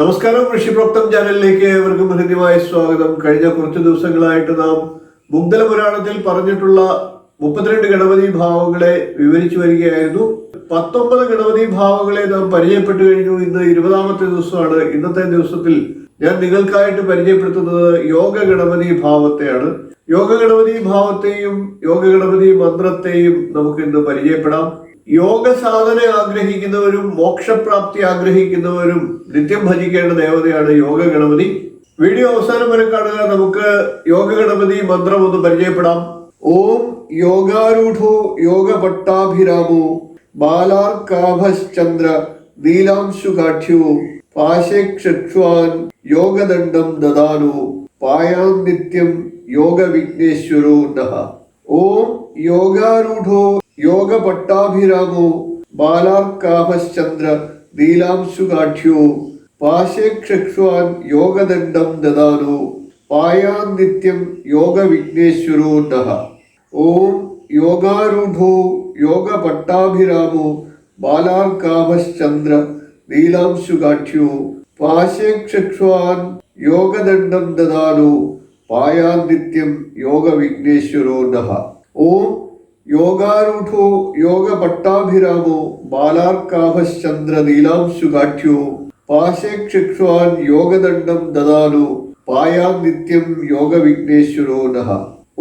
നമസ്കാരം ഋഷിപ്രോക്തം ചാനലിലേക്ക് ഏവർക്കും ഹൃദ്യമായ സ്വാഗതം. കഴിഞ്ഞ കുറച്ച് ദിവസങ്ങളായിട്ട് നാം മുഗ്ദല പുരാണത്തിൽ പറഞ്ഞിട്ടുള്ള മുപ്പത്തിരണ്ട് ഗണപതി ഭാവങ്ങളെ വിവരിച്ചു വരികയായിരുന്നു. പത്തൊമ്പത് ഗണപതി ഭാവങ്ങളെ നാം പരിചയപ്പെട്ടു കഴിഞ്ഞു ഇന്ന് ഇരുപതാമത്തെ ദിവസമാണ്. ഇന്നത്തെ ദിവസത്തിൽ ഞാൻ നിങ്ങൾക്കായിട്ട് പരിചയപ്പെടുത്തുന്നത് യോഗ ഗണപതി ഭാവത്തെയാണ്. യോഗ ഗണപതി ഭാവത്തെയും യോഗ ഗണപതി മന്ത്രത്തെയും നമുക്ക് ഇന്ന് പരിചയപ്പെടാം. യോഗ സാധന ആഗ്രഹിക്കുന്നവരും മോക്ഷപ്രാപ്തി ആഗ്രഹിക്കുന്നവരും നിത്യം ഭജിക്കേണ്ട ദേവതയാണ് യോഗ ഗണപതി. വീഡിയോ അവസാനം വരെ കാണുക. നമുക്ക് യോഗ ഗണപതി മന്ത്രം ഒന്ന് പരിചയപ്പെടാം. ഓം യോഗാരൂഢോ യോഗ പട്ടാഭിരാമോ ബാലാർക്കാഭശ്ചന്ദ്ര നീലാംശുകാഠ്യോ പാശേക്ഷക്ഷ്വാൻ യോഗദണ്ഡം ദദാനോ പായാം നിത്യം യോഗ വിഘ്നേശ്വരോ നഹ ഓം യോഗാരൂഢോ യോഗ പട്ടാഭിരാമോ ബാലാർക്കാഭശ്ചന്ദ്ര നീലാംശുകാഠ്യോ പാശേക്ഷക്ഷ്വാൻ യോഗദണ്ഡം ദദാനോ പായാം നിത്യം യോഗ വിഘ്നേശ്വരോ നഃ ഓം യോഗാരൂഢോ യോഗ പട്ടാഭിരാമോ ബാലാർക്കാഭശ്ചന്ദ്ര നീലാംശുകാഠ്യോ പാശേക്ഷക്ഷ്വാൻ യോഗദണ്ഡം ദദാനോ പായാൻ നിത്യം യോഗ വിഘ്നേശ്വരോ നഃ ഓം യോഗാരൂഢോ യോഗ പട്ടാഭിരാമോ ബാലാർക്കാഭശ്ചന്ദ്ര നീലാംശുകാഠ്യോ പാശേക്ഷക്ഷ്വാൻ യോഗദണ്ഡം ദദാനോ പായാ നിത്യം യോഗ വിഘ്നേശ്വരോ നഃ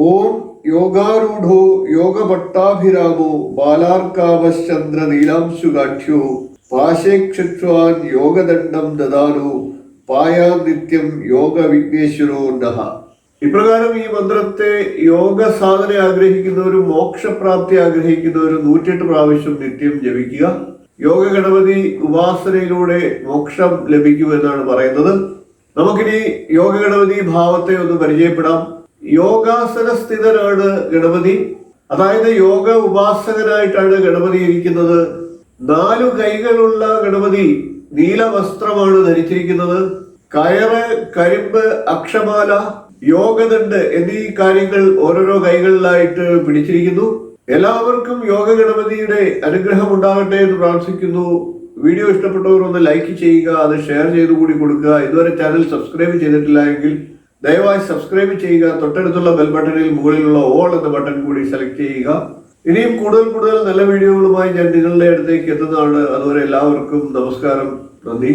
ഓം യോഗാരൂഢോ യോഗ പട്ടാഭിരാമോ ബാലാർക്കാഭശ്ചന്ദ്ര നീലാംശുകാഠ്യോ പാശേക്ഷക്ഷ്വാൻ യോഗദണ്ഡം ദദാനോ പായാ നിത്യം യോഗ വിഘ്നേശ്വരോ നഃ ഇപ്രകാരം ഈ മന്ത്രത്തെ യോഗ സാധന ആഗ്രഹിക്കുന്നവരും മോക്ഷപ്രാപ്തി ആഗ്രഹിക്കുന്നവരും നൂറ്റെട്ട് പ്രാവശ്യം നിത്യം ജപിക്കുക. യോഗ ഗണപതി ഉപാസനയിലൂടെ മോക്ഷം ലഭിക്കുമെന്നാണ് പറയുന്നത്. നമുക്കിനി യോഗ ഗണപതി ഭാവത്തെ ഒന്ന് പരിചയപ്പെടാം. യോഗാസന സ്ഥിതനാണ് ഗണപതി. അതായത് യോഗ ഉപാസകനായിട്ടാണ് ഗണപതി ഇരിക്കുന്നത്. നാലു കൈകളുള്ള ഗണപതി നീല വസ്ത്രമാണ് ധരിച്ചിരിക്കുന്നത്. കയറ് കരിമ്പ് അക്ഷമാല യോഗദണ്ഡ് എന്നീ കാര്യങ്ങൾ ഓരോരോ കൈകളിലായിട്ട് പിടിച്ചിരിക്കുന്നു. എല്ലാവർക്കും യോഗ ഗണപതിയുടെ അനുഗ്രഹം ഉണ്ടാകട്ടെ എന്ന് പ്രാർത്ഥിക്കുന്നു. വീഡിയോ ഇഷ്ടപ്പെട്ടവർ ഒന്ന് ലൈക്ക് ചെയ്യുക അത് ഷെയർ ചെയ്തു കൂടി കൊടുക്കുക. ഇതുവരെ ചാനൽ സബ്സ്ക്രൈബ് ചെയ്തിട്ടില്ല എങ്കിൽ ദയവായി സബ്സ്ക്രൈബ് ചെയ്യുക. തൊട്ടടുത്തുള്ള ബെൽ ബട്ടണിൽ മുകളിലുള്ള ഓൾ എന്ന ബട്ടൺ കൂടി സെലക്ട് ചെയ്യുക. ഇനിയും കൂടുതൽ കൂടുതൽ നല്ല വീഡിയോകളുമായി ഞാൻ നിങ്ങളുടെ അടുത്തേക്ക് എത്തുന്നതാണ്. അതുവരെ എല്ലാവർക്കും നമസ്കാരം. നന്ദി.